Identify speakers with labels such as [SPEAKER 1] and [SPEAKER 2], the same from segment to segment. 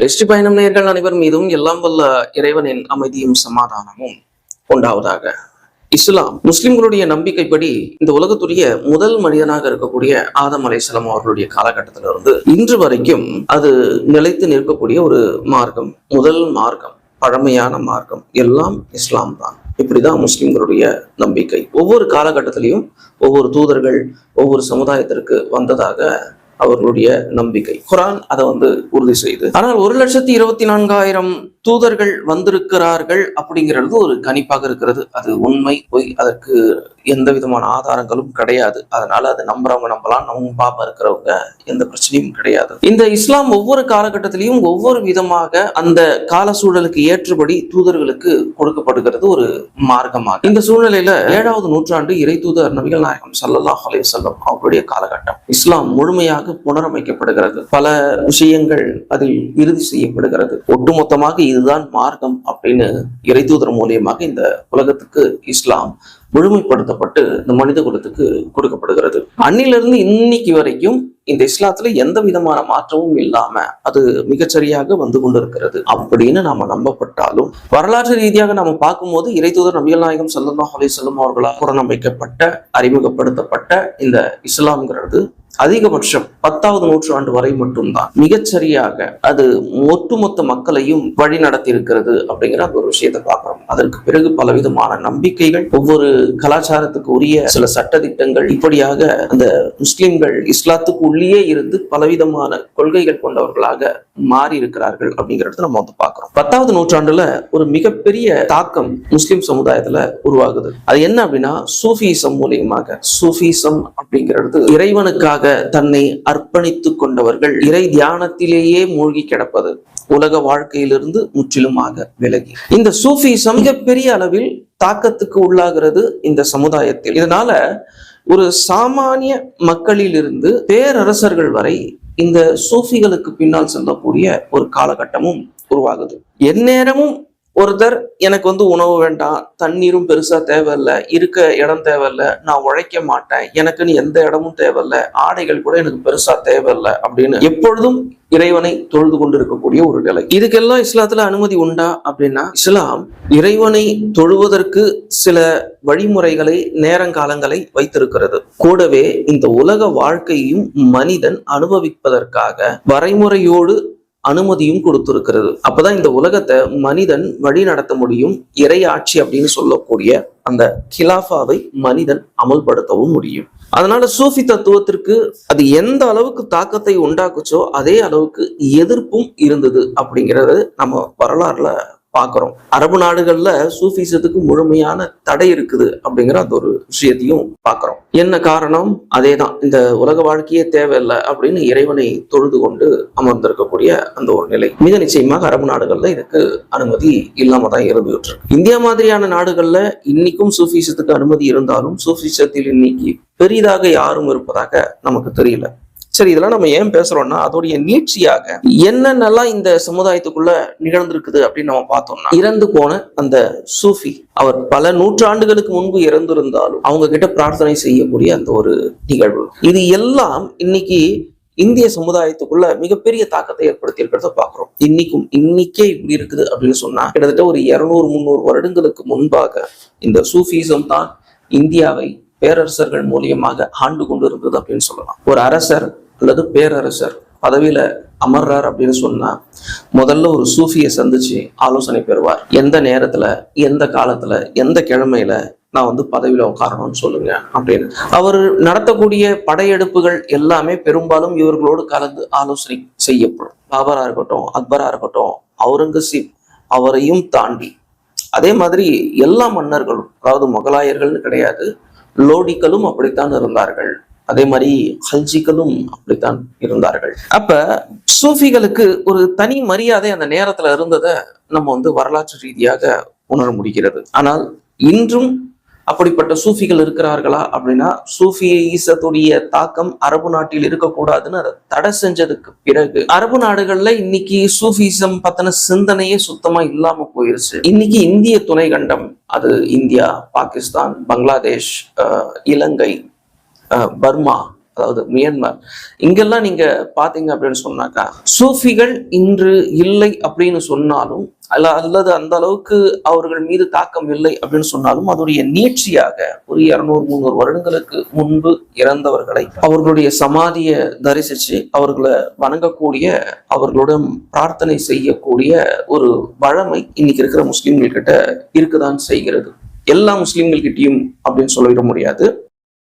[SPEAKER 1] வெற்றி பயணம் நேர்கள் அனைவர் மீதும் எல்லாம் வல்ல இறைவனின் அமைதியும் சமாதானமும் உண்டாவதாக. இஸ்லாம் முஸ்லிம்களுடைய நம்பிக்கைப்படி இந்த உலகத்துடைய முதல் மனிதனாக இருக்கக்கூடிய ஆதம் அலைசலாம் அவர்களுடைய காலகட்டத்திலிருந்து இன்று வரைக்கும் அது நிலைத்து நிற்கக்கூடிய ஒரு மார்க்கம் முதல் மார்க்கம் பழமையான மார்க்கம். எல்லாம் இஸ்லாம் தான். இப்படிதான் முஸ்லிம்களுடைய நம்பிக்கை. ஒவ்வொரு காலகட்டத்திலையும் ஒவ்வொரு தூதர்கள் ஒவ்வொரு சமுதாயத்திற்கு வந்ததாக அவர்களுடைய நம்பிக்கை. குரான் அதை வந்து உறுதி செய்து. ஆனால் ஒரு லட்சத்தி இருபத்தி நான்காயிரம் தூதர்கள் வந்திருக்கிறார்கள் அப்படிங்கிறது ஒரு கணிப்பாக இருக்கிறது. அது உண்மை போய் அதற்கு எந்த விதமான ஆதாரங்களும் கிடையாது. அதனால அதை நம்புறவங்க நம்பலாம் நம்பாம இருக்கிறவங்க எந்த பிரச்சனையும் கிடையாது. இந்த இஸ்லாம் ஒவ்வொரு காலகட்டத்திலையும் ஒவ்வொரு விதமாக அந்த கால சூழலுக்கு ஏற்றபடி தூதர்களுக்கு கொடுக்கப்படுகிறது ஒரு மார்க்கமாக. இந்த சூழ்நிலையில ஏழாவது நூற்றாண்டு இறை தூதர் நபிகள் நாயகம் ஸல்லல்லாஹு அலே செல்லம் அவருடைய காலகட்டம். இஸ்லாம் முழுமையாக புனரமைக்கப்படுகிறது. பல விஷயங்கள் அதில் இறுதி செய்யப்படுகிறது. ஒட்டுமொத்தமாக இதுதான் மார்க்கம் அப்படின்னு இறைதூதர் மூலியமாக இந்த உலகத்துக்கு இஸ்லாம் முழுமைப்படுத்தப்பட்டு இந்த மனித குலத்துக்கு கொடுக்கப்படுகிறது. அன்னிலிருந்து இன்னைக்கு வரைக்கும் இந்த இஸ்லாத்துல எந்த விதமான மாற்றமும் இல்லாம அது மிகச்சரியாக வந்து கொண்டிருக்கிறது அப்படின்னு நாம நம்பப்பட்டாலும் வரலாற்று ரீதியாக நாம பார்க்கும்போது இறைதூதர் நபிகள் நாயகம் ஸல்லல்லாஹு செல்லும் வஸல்லம் அவர்களால் புறநமைக்கப்பட்ட அறிமுகப்படுத்தப்பட்ட இந்த இஸ்லாம்ங்கிறது அதிகபட்சம் பத்தாவது நூற்றாண்டு வரை மட்டும்தான். மிகச்சரியாக அது ஒட்டுமொத்த மக்களையும் வழி நடத்தி இருக்கிறது அப்படிங்கிற அந்த ஒரு விஷயத்தை பார்க்கிறோம். அதற்கு பிறகு பலவிதமான நம்பிக்கைகள் ஒவ்வொரு கலாச்சாரத்துக்கு உரிய சில சட்டதிட்டங்கள் இப்படியாக அந்த முஸ்லிம்கள் இஸ்லாத்துக்கு உள்ளே இருந்து பலவிதமான கொள்கைகள் கொண்டவர்களாக மாறி இருக்கிறார்கள் அப்படிங்கறத நம்ம வந்து பார்க்கிறோம். பத்தாவது நூற்றாண்டுல ஒரு மிகப்பெரிய தாக்கம் முஸ்லிம் சமுதாயத்துல உருவாகுது. அது என்ன அப்படின்னா சூஃபிசம் மூலியமாக சூஃபிசம் அப்படிங்கிறது இறைவனுக்காக தன்னை அர்ப்பணித்துக் கொண்டவர்கள் இறை தியானத்திலேயே மூழ்கி கிடப்பது உலக வாழ்க்கையிலிருந்து முற்றிலுமாக விலகி. இந்த சூஃபிசம் மிகப்பெரிய அளவில் தாக்கத்துக்கு உள்ளாகிறது இந்த சமுதாயத்தில். இதனால ஒரு சாமானிய மக்களிலிருந்து பேரரசர்கள் வரை இந்த சூஃபிகளுக்கு பின்னால் செல்லக்கூடிய ஒரு காலகட்டமும் உருவாகுது. எந்நேரமும் ஒருத்தர் எனக்கு வந்து உணவு வேண்டாம் தண்ணீரும் பெருசா தேவையில்ல இருக்க இடம் தேவையில்ல நான் உழைக்க மாட்டேன் எனக்குன்னு எந்த இடமும் தேவையில்ல ஆடைகள் கூட எனக்கு பெருசா தேவையில்ல அப்படின்னு எப்பொழுதும் இறைவனை தொழுது கொண்டிருக்கக்கூடிய ஒரு நிலை. இதுக்கெல்லாம் இஸ்லாத்துல அனுமதி உண்டா அப்படின்னா இஸ்லாம் இறைவனை தொழுவதற்கு சில வழிமுறைகளை நேரங்காலங்களை வைத்திருக்கிறது. கூடவே இந்த உலக வாழ்க்கையும் மனிதன் அனுபவிப்பதற்காக வரைமுறையோடு அனுமதியும் கொடுத்திருக்கிறது. அப்பதான் இந்த உலகத்தை மனிதன் வழி நடத்த முடியும் இறையாட்சி அப்படின்னு சொல்லக்கூடிய அந்த கிலாஃபாவை மனிதன் அமல்படுத்தவும் முடியும். அதனால சூஃபி தத்துவத்திற்கு அது எந்த அளவுக்கு தாக்கத்தை உண்டாக்குச்சோ அதே அளவுக்கு எதிர்ப்பும் இருந்தது அப்படிங்கிறது நம்ம வரலாறுல பார்க்குறோம். அரபு நாடுகளில் சூஃபிசத்துக்கு முழுமையான தடை இருக்குது அப்படிங்கிற அந்த ஒரு விஷயத்தையும் பார்க்குறோம். என்ன காரணம்? அதே தான் இந்த உலக வாழ்க்கையே தேவையில்லை அப்படின்னு இறைவனை தொழுது கொண்டு அமர்ந்திருக்கக்கூடிய அந்த ஒரு நிலை. மிக நிச்சயமாக அரபு நாடுகளில் இதுக்கு அனுமதி இல்லாம தான் இருந்துகிட்டு இருக்கு இந்தியா மாதிரியான நாடுகளில் இன்னைக்கும் சூஃபிசத்துக்கு அனுமதி இருந்தாலும் சூஃபிசத்தில் இன்னைக்கு பெரிதாக யாரும் இருப்பதாக நமக்கு தெரியல. சரி இதெல்லாம் நம்ம ஏன் பேசுறோம்னா அதோடைய நீட்சியாக என்னென்னலாம் இந்த சமுதாயத்துக்குள்ள நிகழ்ந்திருக்குது அப்படின்னு நம்ம பார்த்தோம்னா இறந்து போன அந்த சூஃபி அவர் பல நூற்றாண்டுகளுக்கு முன்பு இறந்திருந்தாலும் அவங்க கிட்ட பிரார்த்தனை செய்யக்கூடிய அந்த ஒரு நிகழ்வு. இது எல்லாம் இன்னைக்கு இந்திய சமுதாயத்துக்குள்ள மிகப்பெரிய தாக்கத்தை ஏற்படுத்தி இருக்கிறத பாக்குறோம் இன்னைக்கும் இன்னைக்கே இப்படி இருக்குது அப்படின்னு சொன்னா கிட்டத்தட்ட ஒரு இருநூறு முந்நூறு வருடங்களுக்கு முன்பாக இந்த சூஃபிசம் தான் இந்தியாவை பேரரசர்கள் மூலியமாக ஆண்டு கொண்டு இருந்தது அப்படின்னு சொல்லலாம். ஒரு அரசர் அல்லது பேரரசர் பதவியில அமர்றார் அப்படின்னு சொன்னா முதல்ல ஒரு சூஃபியை சந்திச்சு ஆலோசனை பெறுவார். எந்த நேரத்துல எந்த காலத்துல எந்த கிழமையில நான் வந்து பதவியில உட்காரணும்னு சொல்லுங்க அப்படின்னு. அவர் நடத்தக்கூடிய படையெடுப்புகள் எல்லாமே பெரும்பாலும் இவர்களோடு கலந்து ஆலோசனை செய்யப்படும். பாபரா இருக்கட்டும் அக்பரா இருக்கட்டும் அவுரங்கசீப் அவரையும் தாண்டி. அதே மாதிரி எல்லா மன்னர்களும் அதாவது முகலாயர்கள்னு கிடையாது லோடிகளும் அப்படித்தான் இருந்தார்கள். அதே மாதிரி ஹல்ஜிகளும் அப்படித்தான் இருந்தார்கள். அப்ப சூஃபிகளுக்கு ஒரு தனி மரியாதை அந்த நேரத்துல இருந்ததை நம்ம வந்து வரலாற்று ரீதியாக உணர முடிகிறது. ஆனால் இன்றும் அப்படிப்பட்ட சூஃபிகள் இருக்கிறார்களா அப்படின்னா சூஃபி ஈசத்துடைய தாக்கம் அரபு நாட்டில் இருக்கக்கூடாதுன்னு அதை தடை செஞ்சதுக்கு பிறகு அரபு நாடுகள்ல இன்னைக்கு சூஃபிசம் பத்தின சிந்தனையே சுத்தமா இல்லாம போயிருச்சு. இன்னைக்கு இந்திய துணை கண்டம் அது இந்தியா பாகிஸ்தான் பங்களாதேஷ் இலங்கை பர்மா அதாவது மியான்மர். இங்கெல்லாம் நீங்க பாத்தீங்க அப்படின்னு சொன்னாக்கா சூஃபிகள் இன்று இல்லை அப்படின்னு சொன்னாலும் அல்ல அல்லது அந்த அளவுக்கு அவர்கள் மீது தாக்கம் இல்லை அப்படின்னு சொன்னாலும் அதோடைய நீட்சியாக ஒரு இரநூறு முந்நூறு வருடங்களுக்கு முன்பு இறந்தவர்களை அவர்களுடைய சமாதியை தரிசிச்சு அவர்களை வணங்கக்கூடிய அவர்களுடன் பிரார்த்தனை செய்யக்கூடிய ஒரு வழமை இன்னைக்கு இருக்கிற முஸ்லிம்கள் கிட்ட இருக்குதான் செய்கிறது. எல்லா முஸ்லிம்கள் கிட்டையும் அப்படின்னு சொல்லிட முடியாது.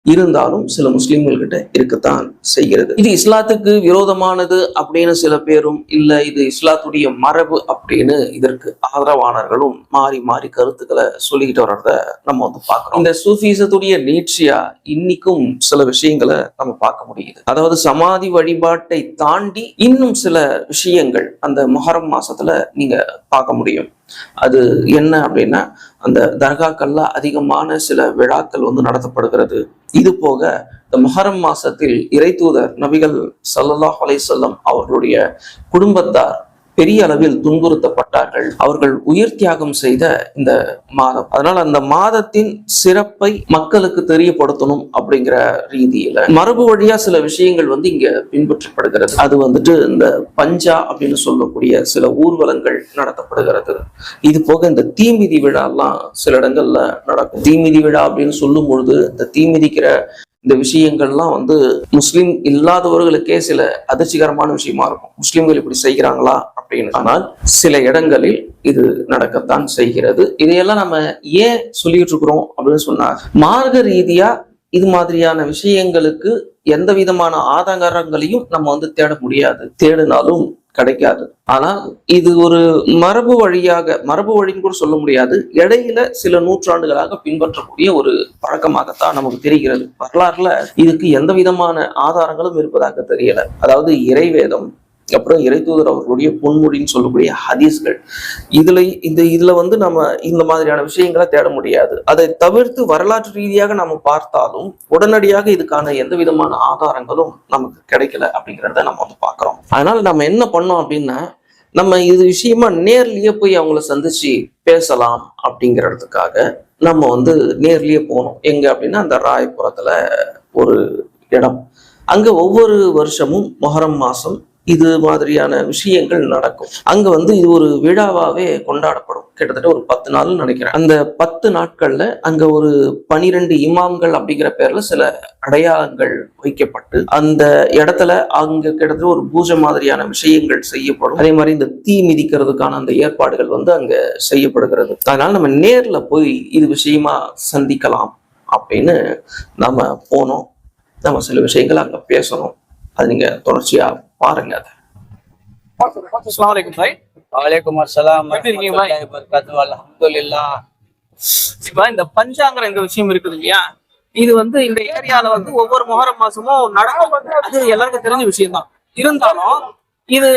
[SPEAKER 1] இருந்தாலும் சில முஸ்லீம்கள்கிட்ட இருக்கத்தான் செய்கிறது. இது இஸ்லாத்துக்கு விரோதமானது அப்படின்னு சில பேரும் இல்லை இது இஸ்லாத்துடைய மரபு அப்படின்னு இதற்கு ஆதரவாளர்களும் மாறி மாறி கருத்துக்களை சொல்லிக்கிட்டு வர்றத நம்ம வந்து பார்க்கணும் இந்த சூஃபிசத்துடைய நீட்சியா இன்னைக்கும் சில விஷயங்களை நம்ம பார்க்க முடியுது. அதாவது சமாதி வழிபாட்டை தாண்டி இன்னும் சில விஷயங்கள் அந்த மொஹரம் மாசத்துல நீங்க பார்க்க முடியும். அது என்ன அப்படின்னா அந்த தர்காக்கள்ல அதிகமான சில விழாக்கள் வந்து நடத்தப்படுகிறது. இது போக இந்த மொஹரம் மாசத்தில் இறைத்தூதர் நபிகள் ஸல்லல்லாஹு அலை வஸல்லம் அவர்களுடைய குடும்பத்தார் பெரிய அளவில் துன்புறுத்தப்பட்டார்கள். அவர்கள் உயிர் தியாகம் செய்த இந்த மாதம். அதனால அந்த மாதத்தின் சிறப்பை மக்களுக்கு தெரியப்படுத்தணும் அப்படிங்கிற ரீதியில மரபு வழியா சில விஷயங்கள் வந்து இங்க பின்பற்றப்படுகிறது. அது வந்துட்டு இந்த பஞ்சா அப்படின்னு சொல்லக்கூடிய சில ஊர்வலங்கள் நடத்தப்படுகிறது. இது போக இந்த தீமிதி விழாலாம் சில இடங்கள்ல நடக்கும். தீமிதி விழா அப்படின்னு சொல்லும் பொழுது இந்த தீமிதிக்கிற இந்த விஷயங்கள்லாம் வந்து முஸ்லீம் இல்லாதவர்களுக்கே சில அதிர்ச்சிகரமான விஷயமா இருக்கும். முஸ்லீம்கள் இப்படி செய்கிறாங்களா அப்படின்னு ஆனால் சில இடங்களில் இது நடக்கத்தான் செய்கிறது. இதையெல்லாம் நம்ம ஏன் சொல்லிட்டு இருக்கிறோம் அப்படின்னு சொன்னா மார்க்க ரீதியா இது மாதிரியான விஷயங்களுக்கு எந்த விதமான ஆதாரங்களையும் நம்ம வந்து தேட முடியாது. தேடினாலும் கிடைக்காது. ஆனால் இது ஒரு மரபு வழியாக மரபு வழின்னு கூட சொல்ல முடியாது. இடையில சில நூற்றாண்டுகளாக பின்பற்றக்கூடிய ஒரு பழக்கமாகத்தான் நமக்கு தெரிகிறது. வரலாறுல இதுக்கு எந்த விதமான ஆதாரங்களும் இருப்பதாக தெரியல. அதாவது இறைவேதம் அப்புறம் இறைத்தூதர் அவர்களுடைய பொன்மொழின்னு சொல்லக்கூடிய ஹதீஸ்கள். இதுல இந்த இதுல வந்து நம்ம இந்த மாதிரியான விஷயங்களை தேட முடியாது. அதை தவிர்த்து வரலாற்று ரீதியாக நம்ம பார்த்தாலும் உடனடியாக இதுக்கான எந்த விதமான ஆதாரங்களும் நமக்கு கிடைக்கல அப்படிங்கிறத நம்ம வந்து பார்க்கிறோம். அதனால நம்ம என்ன பண்ணோம் அப்படின்னா நம்ம இது விஷயமா நேர்லயே போய் அவங்கள சந்திச்சு பேசலாம் அப்படிங்கிறதுக்காக நம்ம வந்து நேர்லயே போனோம். எங்க அப்படின்னா அந்த ராயபுரத்துல ஒரு இடம். அங்க ஒவ்வொரு வருஷமும் மொஹரம் மாசம் இது மாதிரியான விஷயங்கள் நடக்கும். அங்க வந்து இது ஒரு விழாவாவே கொண்டாடப்படும். கிட்டத்தட்ட ஒரு பத்து நாள் நினைக்கிறேன். அந்த பத்து நாட்கள்ல அங்க ஒரு பனிரெண்டு இமாம்கள் அப்படிங்கிற பேர்ல சில அடையாளங்கள் வைக்கப்பட்டு அந்த இடத்துல அங்க கிட்டத்தட்ட ஒரு பூஜை மாதிரியான விஷயங்கள் செய்யப்படும். அதே மாதிரி இந்த தீ மிதிக்கிறதுக்கான அந்த ஏற்பாடுகள் வந்து அங்க செய்யப்படுகிறது. அதனால நம்ம நேர்ல போய் இது விஷயமா சந்திக்கலாம் அப்படின்னு நம்ம போனோம். நம்ம சில விஷயங்கள் அங்க பேசணும். அது நீங்க தொடர்ச்சியா பாருங்க அதை.
[SPEAKER 2] வலைக்கும்
[SPEAKER 3] இப்ப இந்த பஞ்சாங்கிற இந்த விஷயம் இருக்குது இல்லையா? இது வந்து இந்த ஏரியால வந்து ஒவ்வொரு முகரம் மாசமும் நடக்கும். அது எல்லாருக்கும் தெரிஞ்ச விஷயம் தான் இருந்தாலும் இது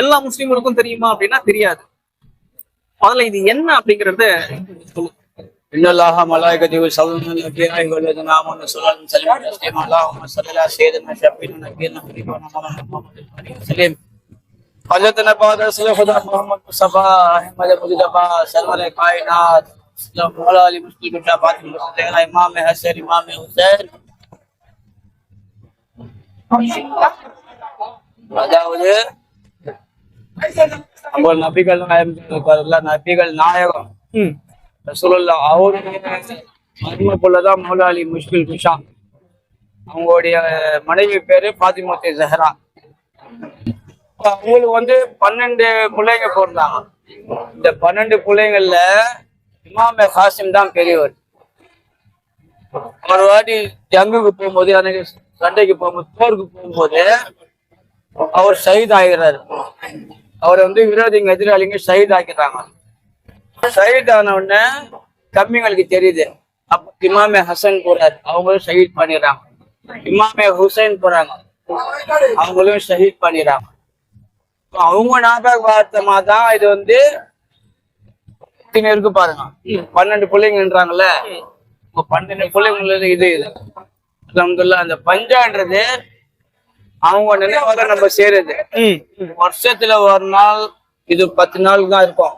[SPEAKER 3] எல்லா முஸ்லிம்களுக்கும் தெரியுமா அப்படின்னா தெரியாது. முதல்ல இது என்ன அப்படிங்கறத சொல்லுங்க
[SPEAKER 2] இன்னல்லாஹ மலாயிகத்துஹு யுஸல்லூன அலைஹி வஸல்லம் ஆமனு ஸல்லல்லாஹு அலைஹி வஸல்லம் தஸ்லீமா அல்லாஹும்ம ஸல்லி அலா சய்யிதினா ஷஃபீனா நபியினா ஹபீபனா முஹம்மது வஸல்லம் حضرت نبات رسول خدا محمد مصطفى احمد مجتبى سرور کائنات مولا علی مشکل کشا فاطم حسین امام حسین امام حسین அதாவது நம்ம நபிகள் நாயகம் இருக்காருல்ல நபிகள் நாயகம்
[SPEAKER 3] சொல்லலாம்
[SPEAKER 2] ரசூலுல்லா அவருடைய போலதான் மௌலாலி முஷ்கில் குஷா. அவங்களுடைய மனைவி பேரு பாத்திமத்தி ஜஹரா. அவங்களுக்கு வந்து பன்னெண்டு பிள்ளைங்க பிறந்தாங்க. இந்த பன்னெண்டு பிள்ளைங்கள்ல இமாமே ஹாசிம் தான் பெரியவர். ஒரு வாட்டி ஜங்குக்கு போகும்போது அன்னைக்கு சண்டைக்கு போகும்போது போருக்கு போகும்போது அவர் சயித் ஆகிறாரு அவர் வந்து விரோதிங்க எதிராளிங்க சயித் ஆக்கிறாங்க ஷஹீத் ஆன உடனே கம்மிங்களுக்கு தெரியுது. அப்ப இமாமே ஹசன் போறாரு. அவங்களும் ஷஹீத் பண்ணிடுறாங்க. இமாமே ஹுசைன் போறாங்க. அவங்களும் ஷஹீத் பண்ணிடுறாங்க. அவங்க ஞாபகார்த்தமா தான் இது வந்து இருக்கு பாருங்க. பன்னெண்டு பிள்ளைங்கன்றாங்கல்ல? பன்னெண்டு பிள்ளைங்கள இது இது. அல்ஹம்துலில்லாஹ் அந்த பஞ்சான்றது அவங்க நினைவாக நம்ம செய்யறது வருஷத்துல ஒரு நாள் இது பத்து நாள் தான் இருக்கும்.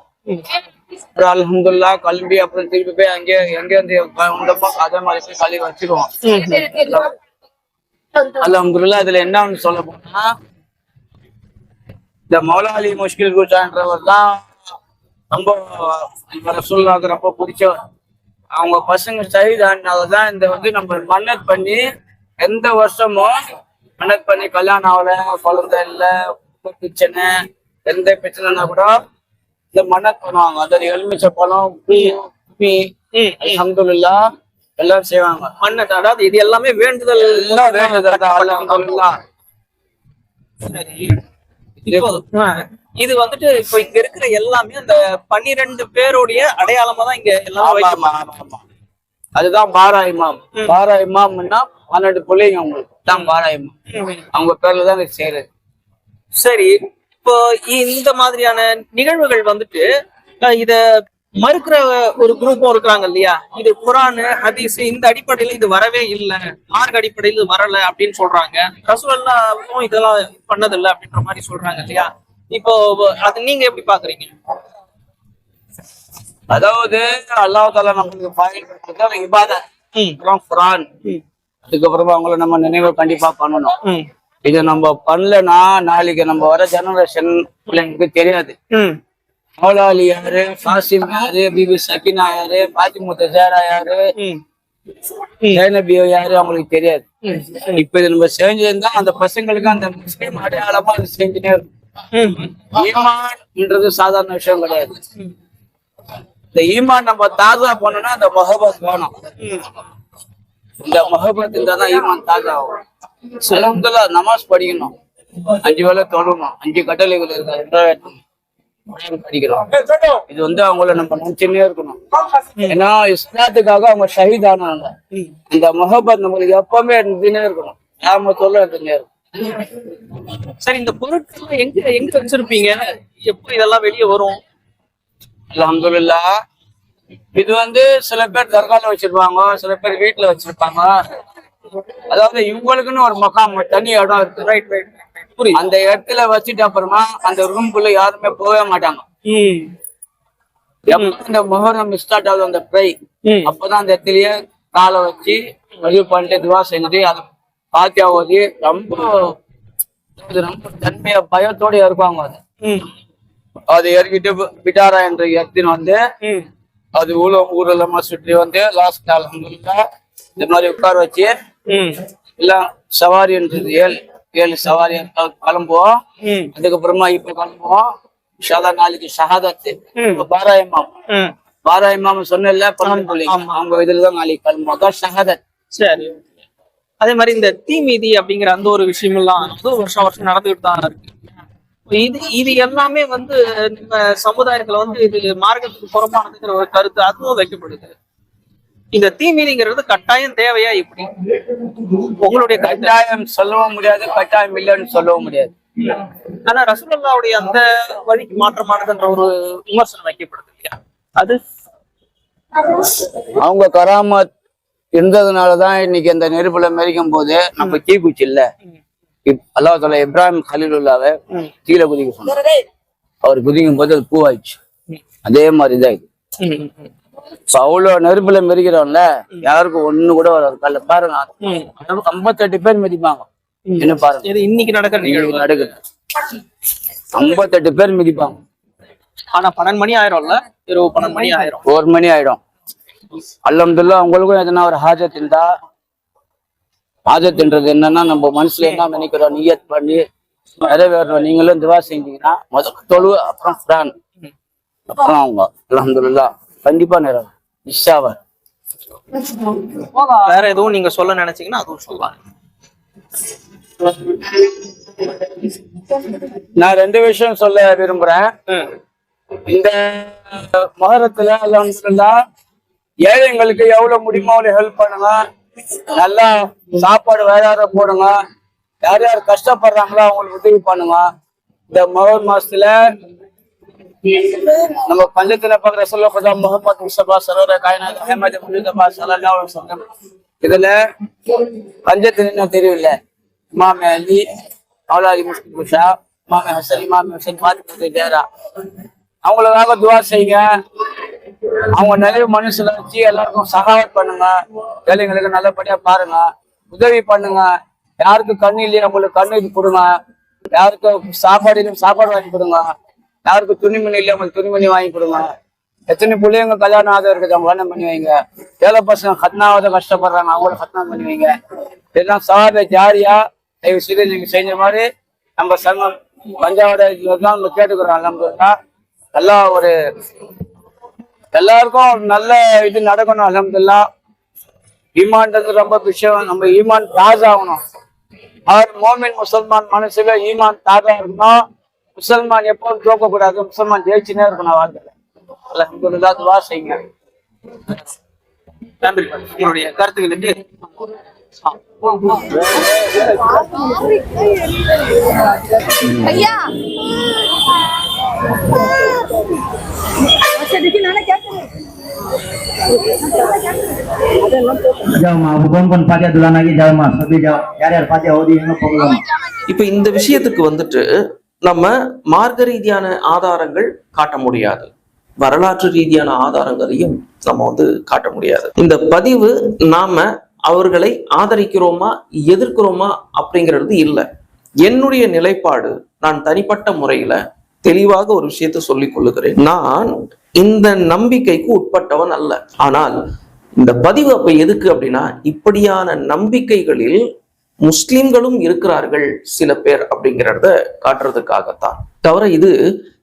[SPEAKER 2] அப்புறம் அல்ஹம்துலில்லாஹ் கிளம்பி அப்புறம் திருப்பி போய் அங்கே எங்க இருந்து வந்தோமோ அதே மாதிரி போய் கழுவி வச்சிருவோம். அல்ஹம்துலில்லாஹ் அதுல என்னன்னு சொல்ல போனா இந்த மௌலாலி முஷ்கில் குஜான்றவர் தான் ரொம்ப இவரை சூழ்நாக்கு ரொம்ப பிடிச்சவர். அவங்க பசங்க சைதானால இந்த வந்து நம்ம மன்னத் பண்ணி எந்த வருஷமும் மன்னத் பண்ணி கல்யாணம் ஆகல குழந்தை இல்லை பிரச்சனை எந்த பிரச்சனைனா கூட இந்த மன்னத் பண்ணுவாங்க அதாவது எலுமிச்சை பழம் பூ பூமி
[SPEAKER 3] ம், ம்.
[SPEAKER 2] அல்ஹம்துலில்லாஹ் எல்லாம் செய்வாங்க.
[SPEAKER 3] மன்னத் அதாவது இது எல்லாமே வேண்டுதல்.
[SPEAKER 2] எல்லாம் வேண்டுதல்
[SPEAKER 3] சரி. இது வந்துட்டு இப்போ இங்க இருக்கிற எல்லாமே அந்த பன்னிரெண்டு பேருடைய அடையாளமா தான் இங்க எல்லாமே.
[SPEAKER 2] அதுதான் பாரா இமாம். பாரா இமாம்னா பன்னெண்டு பிள்ளைங்க அவங்களுக்கு. தான் பாரா இமாம். அவங்க பேர்ல தான் செய்யறது.
[SPEAKER 3] சரி. இப்போ இந்த மாதிரியான நிகழ்வுகள் வந்துட்டு இத மறுக்கிற ஒரு குரூப்பும் இருக்கிறாங்க இல்லையா? இது குரான் ஹதீஸ் இந்த அடிப்படையில இது வரவே இல்லை. மார்க் அடிப்படையில் இது வரல அப்படின்னு சொல்றாங்க. ரசூலுல்லாஹ்வும் இதெல்லாம் பண்ணதில்லை அப்படின்ற மாதிரி சொல்றாங்க இல்லையா? இப்போ அது நீங்க எப்படி பாக்குறீங்க?
[SPEAKER 2] அதாவது அல்லாஹ் தாலா நம்மளுக்கு ஃபைல் கொடுத்தது இபாதத்.
[SPEAKER 3] ம்,
[SPEAKER 2] அப்புறம் குரான். அதுக்கப்புறமா அவங்கள நம்ம நினைவு கண்டிப்பா பண்ணணும். இதை நம்ம பண்ணலன்னா நாளைக்கு நம்ம வர ஜெனரேஷன் பிள்ளைங்களுக்கு தெரியாது. மௌலாலி யாரு காசிம் யாரு பிபி சக்கினா யாரு பாத்திமுத்த ஜேரா யாரு
[SPEAKER 3] ம்,
[SPEAKER 2] ஜெயநபி யாரு அவங்களுக்கு தெரியாது. இப்ப இது நம்ம செஞ்சிருந்தா அந்த பசங்களுக்கு அந்த முஸ்லீம் அடையாளமா அது செஞ்சுட்டே இருக்கும். ஈமான்ன்றது சாதாரண விஷயம் கிடையாது. இந்த ஈமான் நம்ம தாஜா பண்ணோம்னா அந்த மொஹபத் வேணும். இந்த மொஹபத் இருந்தாதான் ஈமான் தாஜா ஆகும். அலமதுல்லா நமாஸ் படிக்கணும். அஞ்சு வேளை தொழணும் அஞ்சு கட்டளைகள் இருக்கு? படிக்கிறோம் இது வந்து அவங்கள நம்ம நினைச்சுன்னே இருக்கணும். ஏன்னா இஸ்லாத்துக்காக அவங்க ஷஹீத் ஆனாங்க இந்த மொஹபத் நம்மளுக்கு எப்பவுமே இருந்துன்னே இருக்கணும். நாம சொல்ல இருந்துன்னே இருக்கும்
[SPEAKER 3] சரி இந்த பொருட்கள் எங்க எங்க வச்சிருப்பீங்க? எப்போ இதெல்லாம் வெளியே வரும்?
[SPEAKER 2] அல்ஹம்துலில்லா இது வந்து சில பேர் தர்கால வச்சிருப்பாங்க சில பேர் வீட்டுல வச்சிருப்பாங்க. அதாவது இவங்களுக்குன்னு ஒரு மக்காம் தனி இடம் இருக்கு. அந்த இடத்துல வச்சுட்டு அப்புறமா அந்த ரூம்குள்ள யாருமே போகவே மாட்டாங்க. இந்த முகரம் ஸ்டார்ட் ஆகுது அந்த ப்ரை அப்பதான் அந்த இடத்துலயே காலை வச்சு வழி பண்ணிட்டு துவா செஞ்சு அதை பாத்தியா ஓதி ரொம்ப தன்மைய பயத்தோட இருப்பாங்க அது. அது இறக்கிட்டு பிட்டாரா என்ற இடத்தின் வந்து அது ஊழல் ஊரெல்லாம சுற்றி வந்து லாஸ்ட் அலமதுல்லா இந்த மாதிரி உட்கார வச்சு எல்லாம் சவாரின்றது ஏழு ஏழு சவாரி கிளம்புவோம். அதுக்கப்புறமா இப்ப கிளம்புவோம். ஷாதா நாளைக்கு ஷஹாதத்து. பாரா இமாம். பாரா இமாம் சொன்னல அவங்க இதுலதான் நாளைக்கு கிளம்புவோம். அதான் ஷஹாதத்.
[SPEAKER 3] சரி. அதே மாதிரி இந்த தீமிதி அப்படிங்கிற அந்த ஒரு விஷயம் எல்லாம் அதுவும் வருஷம் வருஷம் நடந்துகிட்டு தான் இருக்கு. இது இது எல்லாமே வந்து நம்ம சமுதாயத்துல வந்து இது மார்க்கத்துக்கு புறம்பானதுங்கிற ஒரு கருத்து அதுவும் வைக்கப்படுது. இந்த தீமிதிங்கிறது கட்டாயம் தேவையா இப்படி? உங்களுடைய
[SPEAKER 2] கட்டாயம் சொல்லவும் முடியாது கட்டாயம் இல்லைன்னு சொல்லவும் முடியாது.
[SPEAKER 3] ஆனா ரசூலுல்லாவுடைய அந்த வழிக்கு மாற்றமானதுன்ற ஒரு விமர்சனம் வைக்கப்படுது இல்லையா? அது
[SPEAKER 2] அவங்க கராமத் இருந்ததுனாலதான் இன்னைக்கு அந்த நெருப்புல மெரிக்கும் போது நம்ம தீக்குச்சி இல்ல. அல்லாஹ் தாலா இப்ராஹிம் கலீலுல்லாவை
[SPEAKER 3] ம்.
[SPEAKER 2] கீழே குதிக்க சொன்னார் அவர் குதிக்கும் போது அது பூவாயிடுச்சு. அதே மாதிரிதான் இது. அவ்வளவு நெருப்புல மெரிக்கிறோம்ல யாருக்கும் ஒண்ணு கூட வராது. கல்ல பாருங்க. ஐம்பத்தெட்டு பேர் மிதிப்பாங்க. என்ன பாருங்க.
[SPEAKER 3] இன்னைக்கு நடக்கிற நிகழ்வு.
[SPEAKER 2] நடக்குது. ஐம்பத்தெட்டு பேர் மிதிப்பாங்க.
[SPEAKER 3] ஆனா பன்னெண்டு மணி ஆயிரும்ல? இரவு பன்னெண்டு மணி ஆயிரும்.
[SPEAKER 2] ஒரு மணி ஆயிடும். அல்ஹம்துலில்லா உங்களுக்கும் எதனா ஒரு ஹாஜத் இருந்தா ஹாஜத்ன்றது என்னன்னா நம்ம மனசுல என்ன நினைக்கிறோம்? நியத் பண்ணி நிறைவேறோம் நீங்களும் துவா செஞ்சீங்கன்னா முதல்ல தொழு அப்புறம் குரான். அப்புறம் அவங்க. அல்ஹம்துலில்லா. கண்டிப்பா நிறைவேறும் இஷாவா
[SPEAKER 3] வேற எதுவும் நீங்க சொல்ல நினைச்சீங்கன்னா அதுவும் சொல்லலாம்
[SPEAKER 2] நான் ரெண்டு விஷயம் சொல்ல விரும்புறேன். இந்த மகரத்துல அல்ஹம்துலில்லா ஏழைங்களுக்கு எவ்வளவு முடியுமோ அவ்வளவு ஹெல்ப் பண்ணுங்க. நல்லா சாப்பாடு வேற யார போடுங்க. யார் யார் கஷ்டப்படுறாங்களோ அவங்களுக்கு உதவி பண்ணுங்க. இந்த மகர் மாசத்துல நம்ம பஞ்சத்துல பாக்குற சொல்ல முகமது முஸ்தபா சரோர காயநாத் அஹமது முஜிதபா சல்லல்லாஹு அலைஹி இதுல பஞ்சத்துல இன்னும் தெரியல இமாம் அலி மௌலாலி முஸ்லிம் குஷா இமாம் ஹசன் இமாம் ஹசன் பாத்து ஜேரா. அவங்களுக்காக துவா செய்யுங்க. அவங்க நிறைய மனுஷல வச்சு எல்லாருக்கும் சகாவத் பண்ணுங்க. ஏழைங்களுக்கு நல்லபடியா பாருங்க. உதவி பண்ணுங்க. யாருக்கு கண்ணு இல்லையா அவங்களுக்கு கண்ணு இது கொடுங்க. யாருக்கு சாப்பாடு இல்லையா சாப்பாடு வாங்கி கொடுங்க. யாருக்கு துணிமணி இல்லையா? உங்களுக்கு துணிமணி வாங்கி கொடுங்க. எத்தனை பிள்ளைங்க கல்யாணம் ஆதரவு இருக்குது? அவங்க கல்யாணம் பண்ணி வைங்க. ஏழை பசங்க கத்னாவத கஷ்டப்படுறாங்க. அவங்கள கத்னா பண்ணி வைங்க. எல்லாம் சாத ஜாரியா? தயவு செய்து நீங்க செஞ்ச மாதிரி நம்ம சங்கம் பஞ்சாவோட நம்ம கேட்டுக்கிறோம் அலமதுல்லா நல்லா ஒரு எல்லாருக்கும் நல்ல இது நடக்கணும். அலமதுல்லா. ஈமான்றது ரொம்ப விஷயம். நம்ம ஈமான் தாஜா ஆகணும் அவர் மோமின் முசல்மான் மனசுல ஈமான் தாஜா இருக்கணும். முசல்மான் எப்போதும் தோக்கக்கூடாது முசல்மான் ஜெயிச்சுனே இருக்கணும் வாழ்க்கையில. அல்ஹம்துலில்லாஹ் துவா செய்யுங்க.
[SPEAKER 3] நன்றி. உங்களுடைய கருத்துக்கள் எப்படி
[SPEAKER 4] ஐயா!
[SPEAKER 5] tapi jauh யார் யார் பாத்தியா ஓதி என்ன problem
[SPEAKER 1] இப்ப இந்த விஷயத்துக்கு வந்துட்டு நம்ம மார்க்க ரீதியான ஆதாரங்கள் காட்ட முடியாது. வரலாற்று ரீதியான ஆதாரங்களையும் நம்ம வந்து காட்ட முடியாது. இந்த பதிவு நாம அவர்களை ஆதரிக்கிறோமா எதிர்க்கிறோமா அப்படிங்கிறது இல்லை. என்னுடைய நிலைப்பாடு நான் தனிப்பட்ட முறையில தெளிவாக ஒரு விஷயத்த சொல்லிக் கொள்ளுகிறேன். நான் இந்த நம்பிக்கைக்கு உட்பட்டவன் அல்ல. ஆனால் இந்த பதிவு அப்ப எதுக்கு அப்படின்னா இப்படியான நம்பிக்கைகளில் முஸ்லிம்களும் இருக்கிறார்கள் சில பேர் அப்படிங்கிறத காட்டுறதுக்காகத்தான். தவிர இது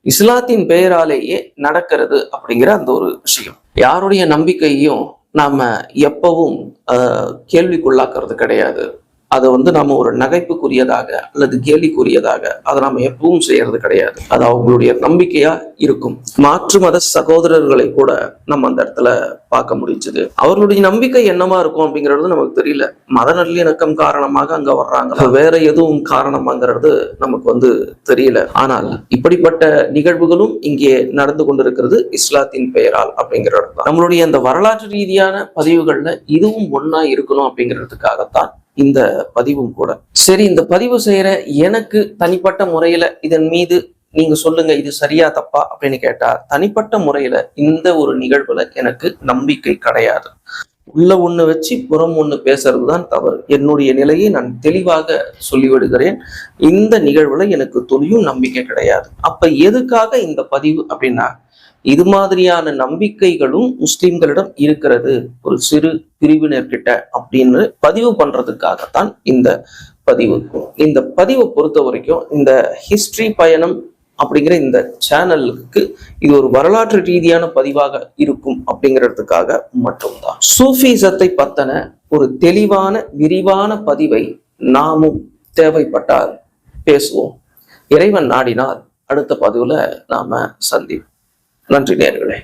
[SPEAKER 1] இஸ்லாத்தின் பெயராலேயே நடக்கிறது அப்படிங்கிற அந்த ஒரு விஷயம். யாருடைய நம்பிக்கையும் நாம எப்பவும் ஆஹ், கேள்விக்குள்ளாக்குறது கிடையாது. அதை வந்து நம்ம ஒரு நகைப்புக்குரியதாக அல்லது கேலிக்குரியதாக அதை நம்ம எப்பவும் செய்யறது கிடையாது. அது அவங்களுடைய நம்பிக்கையா இருக்கும். மாற்று மத சகோதரர்களை கூட நம்ம அந்த இடத்துல பார்க்க முடிஞ்சது. அவர்களுடைய நம்பிக்கை என்னவா இருக்கும் அப்படிங்கிறது நமக்கு தெரியல. மத நல்லிணக்கம் காரணமாக அங்க வர்றாங்க. வேற எதுவும் காரணமாங்கிறது நமக்கு வந்து தெரியல. ஆனால் இப்படிப்பட்ட நிகழ்வுகளும் இங்கே நடந்து கொண்டிருக்கிறது இஸ்லாத்தின் பெயரால் அப்படிங்கிறது நம்மளுடைய அந்த வரலாற்று ரீதியான பதிவுகள்ல இதுவும் ஒன்னா இருக்கணும் அப்படிங்கிறதுக்காகத்தான் இந்த பதிவும் கூட. சரி இந்த பதிவு செய்யற எனக்கு தனிப்பட்ட முறையில இதன் மீது நீங்க சொல்லுங்க இது சரியா தப்பா அப்படின்னு கேட்டா தனிப்பட்ட முறையில இந்த ஒரு நிகழ்வுல எனக்கு நம்பிக்கை கிடையாது. உள்ள ஒண்ணு வச்சு புறம் ஒண்ணு பேசுறது தான் தவறு. என்னுடைய நிலையை நான் தெளிவாக சொல்லிவிடுகிறேன். இந்த நிகழ்வுல எனக்கு துளியும் நம்பிக்கை கிடையாது. அப்ப எதுக்காக இந்த பதிவு அப்படின்னா இது மாதிரியான நம்பிக்கைகளும் முஸ்லிம்களிடம் இருக்கிறது. ஒரு சிறு பிரிவினர்கிட்ட அப்படின்னு பதிவு பண்றதுக்காகத்தான் இந்த பதிவு. இந்த பதிவை பொறுத்த வரைக்கும் இந்த ஹிஸ்டரி பயணம் அப்படிங்கிற இந்த சேனலுக்கு இது ஒரு வரலாற்று ரீதியான பதிவாக இருக்கும் அப்படிங்கிறதுக்காக மட்டும்தான். சூஃபிசத்தை பத்தன ஒரு தெளிவான விரிவான பதிவை நாமும் தேவைப்பட்டால் பேசுவோம். இறைவன் நாடினால் அடுத்த பதிவுல நாம சந்திப்போம். நன்றி நேர்களே